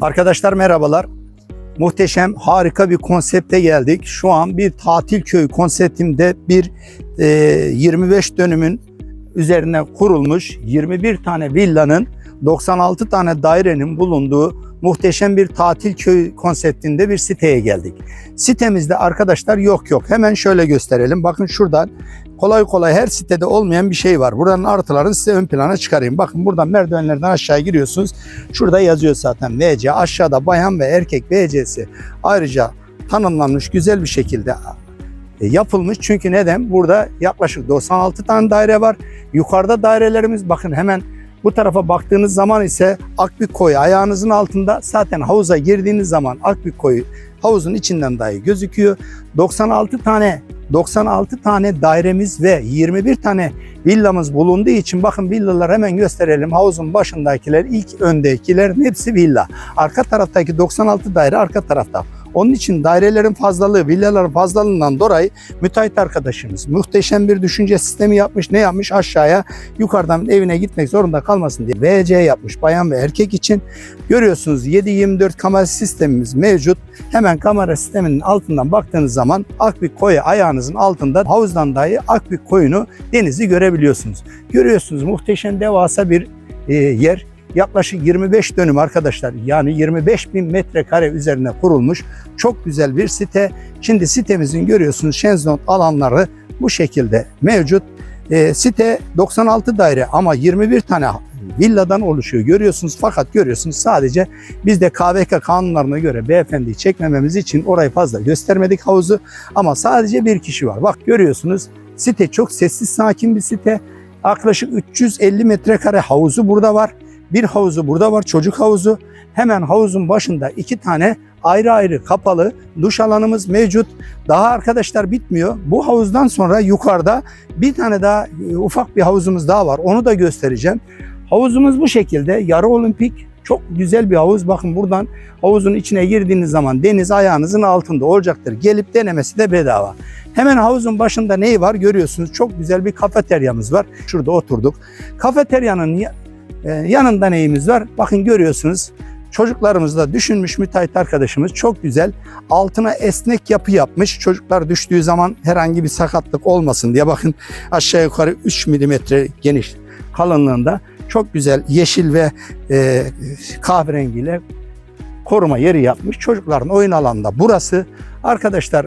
Arkadaşlar merhabalar. Muhteşem, harika bir konsepte geldik. Şu an bir tatil köyü konseptimde bir e, 25 dönümün üzerine kurulmuş 21 tane villanın 96 tane dairenin bulunduğu muhteşem bir tatil köyü konseptinde bir siteye geldik. Sitemizde arkadaşlar yok yok. Hemen şöyle gösterelim. Bakın şuradan kolay kolay her sitede olmayan bir şey var. Buranın artılarını size ön plana çıkarayım. Bakın buradan merdivenlerden aşağı giriyorsunuz. Şurada yazıyor zaten VC. Aşağıda bayan ve erkek VC'si ayrıca tanımlanmış güzel bir şekilde yapılmış. Çünkü neden? Burada yaklaşık 96 tane daire var. Yukarıda dairelerimiz bakın hemen bu tarafa baktığınız zaman ise Akbük Koyu ayağınızın altında. Zaten havuza girdiğiniz zaman Akbük Koyu havuzun içinden dahi gözüküyor. 96 tane 96 tane dairemiz ve 21 tane villamız bulunduğu için bakın villalar hemen gösterelim. Havuzun başındakiler, ilk öndekilerin hepsi villa. Arka taraftaki 96 daire arka tarafta. Onun için dairelerin fazlalığı, villaların fazlalığından dolayı müteahhit arkadaşımız muhteşem bir düşünce sistemi yapmış. Ne yapmış? Aşağıya yukarıdan evine gitmek zorunda kalmasın diye VC yapmış bayan ve erkek için. Görüyorsunuz 7-24 kamera sistemimiz mevcut. Hemen kamera sisteminin altından baktığınız zaman Akbük Koyu ayağınızın altında havuzdan dahi Akbük Koyu'nu denizi görebiliyorsunuz. Görüyorsunuz muhteşem devasa bir e, yer yaklaşık 25 dönüm arkadaşlar. Yani 25 bin metrekare üzerine kurulmuş çok güzel bir site. Şimdi sitemizin görüyorsunuz şenzon alanları bu şekilde mevcut. E, site 96 daire ama 21 tane villadan oluşuyor görüyorsunuz fakat görüyorsunuz sadece biz de KVK kanunlarına göre beyefendiyi çekmememiz için orayı fazla göstermedik havuzu ama sadece bir kişi var. Bak görüyorsunuz site çok sessiz sakin bir site. Yaklaşık 350 metrekare havuzu burada var. Bir havuzu burada var çocuk havuzu. Hemen havuzun başında iki tane ayrı ayrı kapalı duş alanımız mevcut. Daha arkadaşlar bitmiyor. Bu havuzdan sonra yukarıda bir tane daha e, ufak bir havuzumuz daha var. Onu da göstereceğim. Havuzumuz bu şekilde. Yarı olimpik. Çok güzel bir havuz. Bakın buradan havuzun içine girdiğiniz zaman deniz ayağınızın altında olacaktır. Gelip denemesi de bedava. Hemen havuzun başında neyi var görüyorsunuz. Çok güzel bir kafeteryamız var. Şurada oturduk. Kafeteryanın ya- e, yanında neyimiz var? Bakın görüyorsunuz. Çocuklarımız da düşünmüş müteahhit arkadaşımız çok güzel. Altına esnek yapı yapmış. Çocuklar düştüğü zaman herhangi bir sakatlık olmasın diye bakın aşağı yukarı 3 milimetre geniş kalınlığında çok güzel yeşil ve e, kahverengiyle koruma yeri yapmış. Çocukların oyun alanında burası. Arkadaşlar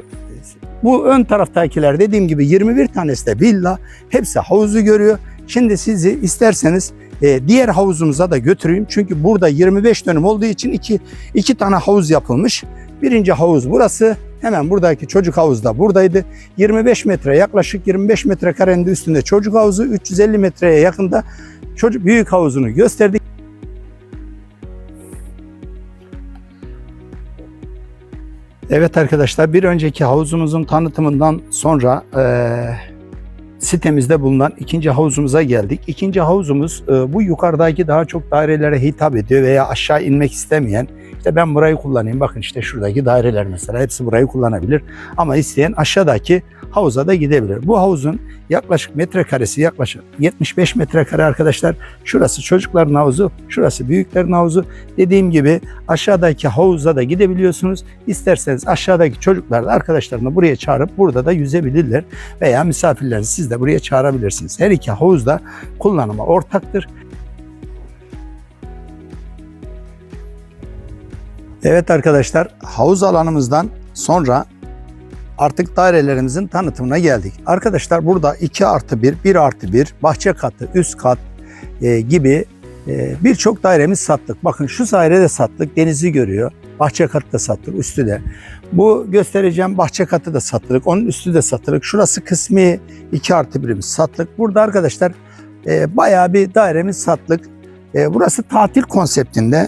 bu ön taraftakiler dediğim gibi 21 tanesi de villa. Hepsi havuzu görüyor. Şimdi sizi isterseniz e, diğer havuzumuza da götüreyim. Çünkü burada 25 dönüm olduğu için iki, iki tane havuz yapılmış. Birinci havuz burası. Hemen buradaki çocuk havuzu da buradaydı. 25 metre yaklaşık 25 metrekarenin de üstünde çocuk havuzu 350 metreye yakında çocuk büyük havuzunu gösterdik. Evet arkadaşlar bir önceki havuzumuzun tanıtımından sonra eee, sitemizde bulunan ikinci havuzumuza geldik. İkinci havuzumuz e, bu yukarıdaki daha çok dairelere hitap ediyor veya aşağı inmek istemeyen işte ben burayı kullanayım bakın işte şuradaki daireler mesela hepsi burayı kullanabilir ama isteyen aşağıdaki havuza da gidebilir. Bu havuzun yaklaşık metrekaresi yaklaşık 75 metrekare arkadaşlar. Şurası çocukların havuzu, şurası büyüklerin havuzu. Dediğim gibi aşağıdaki havuza da gidebiliyorsunuz. İsterseniz aşağıdaki çocuklar da arkadaşlarını buraya çağırıp burada da yüzebilirler veya misafirlerinizi siz de buraya çağırabilirsiniz. Her iki havuz da kullanıma ortaktır. Evet arkadaşlar havuz alanımızdan sonra artık dairelerimizin tanıtımına geldik. Arkadaşlar burada 2 artı 1, 1 artı 1, bahçe katı, üst kat e, gibi e, birçok dairemiz sattık. Bakın şu daire de sattık, denizi görüyor. Bahçe katı da sattık, üstü de. Bu göstereceğim bahçe katı da sattık, onun üstü de sattık. Şurası kısmi 2 artı 1'imiz sattık. Burada arkadaşlar e, bayağı bir dairemiz sattık. E, burası tatil konseptinde.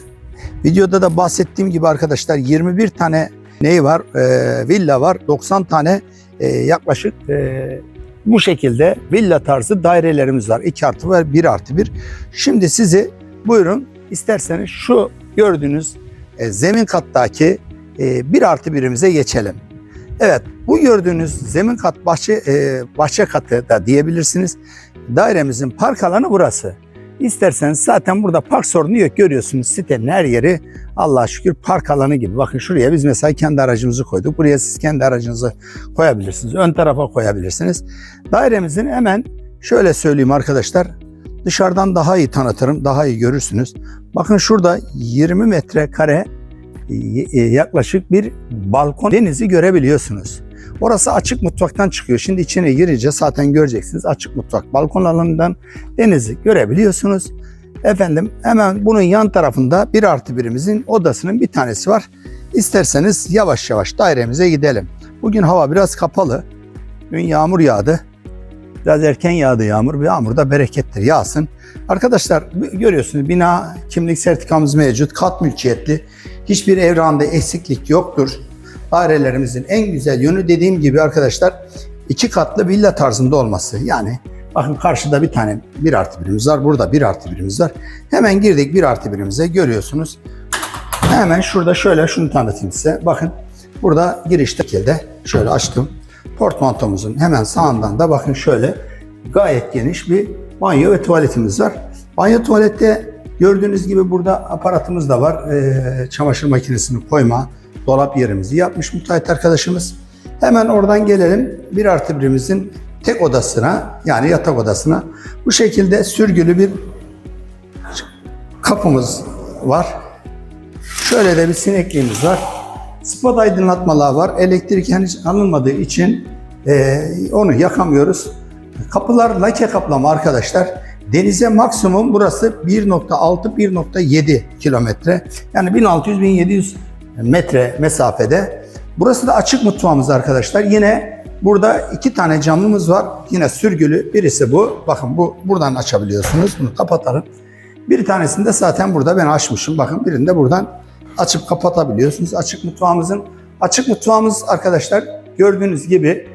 Videoda da bahsettiğim gibi arkadaşlar 21 tane neyi var? E, villa var. 90 tane e, yaklaşık e, bu şekilde villa tarzı dairelerimiz var. 2 artı ve 1 artı 1. Şimdi sizi buyurun isterseniz şu gördüğünüz e, zemin kattaki e, 1 artı birimize geçelim. Evet bu gördüğünüz zemin kat bahçe, e, bahçe katı da diyebilirsiniz. Dairemizin park alanı burası. İsterseniz zaten burada park sorunu yok. Görüyorsunuz sitenin her yeri Allah'a şükür park alanı gibi. Bakın şuraya biz mesela kendi aracımızı koyduk. Buraya siz kendi aracınızı koyabilirsiniz. Ön tarafa koyabilirsiniz. Dairemizin hemen şöyle söyleyeyim arkadaşlar. Dışarıdan daha iyi tanıtırım, daha iyi görürsünüz. Bakın şurada 20 metrekare e, yaklaşık bir balkon denizi görebiliyorsunuz. Orası açık mutfaktan çıkıyor. Şimdi içine girince zaten göreceksiniz. Açık mutfak balkon alanından denizi görebiliyorsunuz. Efendim hemen bunun yan tarafında bir artı birimizin odasının bir tanesi var. İsterseniz yavaş yavaş dairemize gidelim. Bugün hava biraz kapalı. Dün yağmur yağdı. Biraz erken yağdı yağmur. Bir yağmur da berekettir yağsın. Arkadaşlar görüyorsunuz bina kimlik sertifikamız mevcut. Kat mülkiyetli. Hiçbir evranda eksiklik yoktur. Dairelerimizin en güzel yönü dediğim gibi arkadaşlar iki katlı villa tarzında olması. Yani bakın karşıda bir tane bir artı birimiz var. Burada bir artı birimiz var. Hemen girdik bir artı birimize görüyorsunuz. Hemen şurada şöyle şunu tanıtayım size. Bakın burada girişte şekilde şöyle açtım. Portmantomuzun hemen sağından da bakın şöyle gayet geniş bir banyo ve tuvaletimiz var. Banyo tuvalette gördüğünüz gibi burada aparatımız da var. Ee, çamaşır makinesini koyma, dolap yerimizi yapmış müteahhit arkadaşımız. Hemen oradan gelelim bir artı birimizin tek odasına yani yatak odasına. Bu şekilde sürgülü bir kapımız var. Şöyle de bir sinekliğimiz var. Spot aydınlatmalar var. Elektrik henüz alınmadığı için e, onu yakamıyoruz. Kapılar lake kaplama arkadaşlar. Denize maksimum burası 1.6-1.7 kilometre. Yani 1600-1700 metre mesafede. Burası da açık mutfağımız arkadaşlar. Yine burada iki tane camımız var. Yine sürgülü. Birisi bu. Bakın bu buradan açabiliyorsunuz. Bunu kapatalım. Bir tanesini de zaten burada ben açmışım. Bakın birini de buradan açıp kapatabiliyorsunuz. Açık mutfağımızın. Açık mutfağımız arkadaşlar gördüğünüz gibi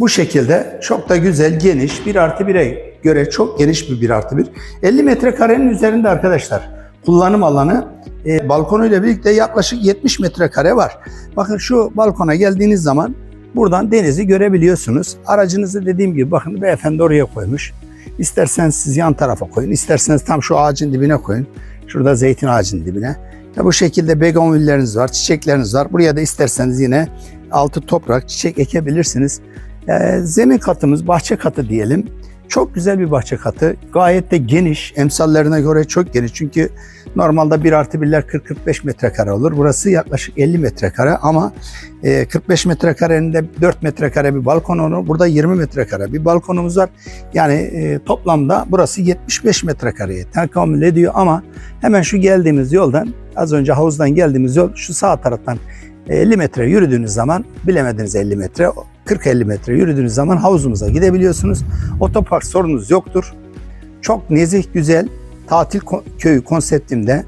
bu şekilde çok da güzel, geniş, bir artı bire göre çok geniş bir bir artı bir. 50 metrekarenin üzerinde arkadaşlar kullanım alanı e, balkonuyla birlikte yaklaşık 70 metrekare var. Bakın şu balkona geldiğiniz zaman buradan denizi görebiliyorsunuz. Aracınızı dediğim gibi bakın beyefendi oraya koymuş. İsterseniz siz yan tarafa koyun, isterseniz tam şu ağacın dibine koyun. Şurada zeytin ağacının dibine. Ya bu şekilde begonvilleriniz var, çiçekleriniz var. Buraya da isterseniz yine altı toprak, çiçek ekebilirsiniz. Ee, zemin katımız bahçe katı diyelim. Çok güzel bir bahçe katı. Gayet de geniş. Emsallerine göre çok geniş. Çünkü normalde 1 artı 1'ler 40-45 metrekare olur. Burası yaklaşık 50 metrekare ama e, 45 metrekarenin de 4 metrekare bir balkonu. Burada 20 metrekare bir balkonumuz var. Yani e, toplamda burası 75 metrekareye tekamül ediyor ama hemen şu geldiğimiz yoldan az önce havuzdan geldiğimiz yol şu sağ taraftan 50 metre yürüdüğünüz zaman bilemediniz 50 metre 40-50 metre yürüdüğünüz zaman havuzumuza gidebiliyorsunuz. Otopark sorunuz yoktur. Çok nezih güzel tatil köyü konseptinde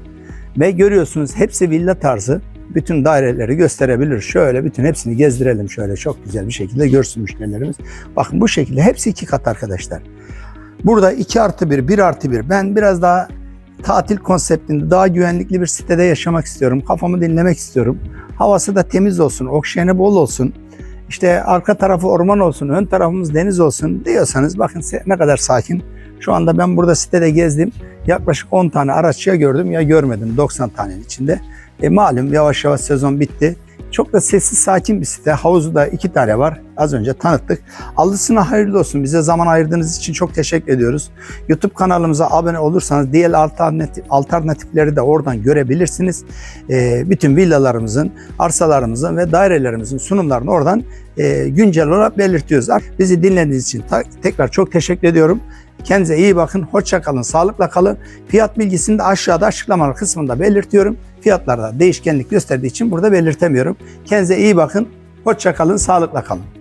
ve görüyorsunuz hepsi villa tarzı. Bütün daireleri gösterebilir. Şöyle bütün hepsini gezdirelim şöyle çok güzel bir şekilde görsün müşterilerimiz. Bakın bu şekilde hepsi iki kat arkadaşlar. Burada 2 artı 1, 1 artı 1. Ben biraz daha tatil konseptinde daha güvenlikli bir sitede yaşamak istiyorum. Kafamı dinlemek istiyorum. Havası da temiz olsun, oksijeni bol olsun. İşte arka tarafı orman olsun, ön tarafımız deniz olsun diyorsanız bakın ne kadar sakin. Şu anda ben burada sitede gezdim. Yaklaşık 10 tane araç ya gördüm ya görmedim 90 tanenin içinde. E malum yavaş yavaş sezon bitti. Çok da sessiz sakin bir site. Havuzu da iki tane var. Az önce tanıttık. Alısına hayırlı olsun. Bize zaman ayırdığınız için çok teşekkür ediyoruz. YouTube kanalımıza abone olursanız diğer alternatif, alternatifleri de oradan görebilirsiniz. Ee, bütün villalarımızın, arsalarımızın ve dairelerimizin sunumlarını oradan e, güncel olarak belirtiyoruz. Bizi dinlediğiniz için tekrar çok teşekkür ediyorum. Kendinize iyi bakın, hoşça kalın, sağlıkla kalın. Fiyat bilgisini de aşağıda açıklamalar kısmında belirtiyorum. Fiyatlarda değişkenlik gösterdiği için burada belirtemiyorum. Kendinize iyi bakın, hoşça kalın, sağlıkla kalın.